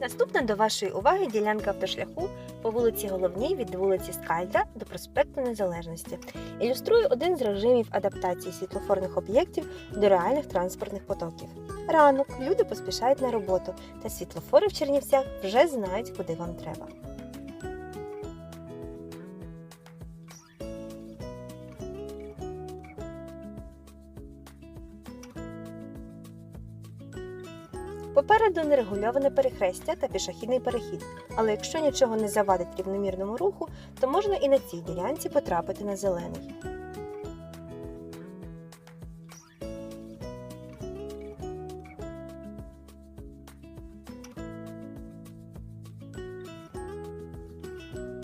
Наступна до вашої уваги ділянка автошляху по вулиці Головній від вулиці Скальда до проспекту Незалежності. Ілюструє один з режимів адаптації світлофорних об'єктів до реальних транспортних потоків. Ранок люди поспішають на роботу, та світлофори в Чернівцях вже знають, куди вам треба. Попереду нерегульоване перехрестя та пішохідний перехід, але якщо нічого не завадить рівномірному руху, то можна і на цій ділянці потрапити на зелений.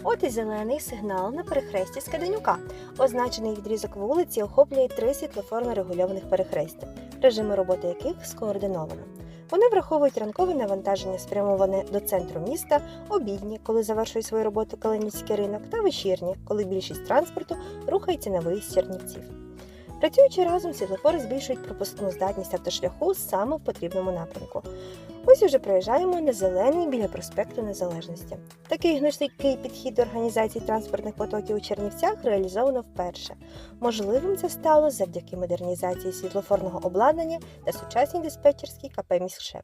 От і зелений сигнал на перехресті Скаденюка. Означений відрізок вулиці охоплює три світлофорно регульованих перехрестя, режими роботи яких скоординовано. Вони враховують ранкове навантаження, спрямоване до центру міста, обідні, коли завершує свою роботу Калинівський ринок, та вечірні, коли більшість транспорту рухається на виїзд з Чернівців. Працюючи разом, світлофори збільшують пропускну здатність автошляху саме в потрібному напрямку. Ось уже проїжджаємо на зелений біля проспекту Незалежності. Такий гнучкий підхід до організації транспортних потоків у Чернівцях реалізовано вперше. Можливим це стало завдяки модернізації світлофорного обладнання та сучасній диспетчерській КП «Міськшеп».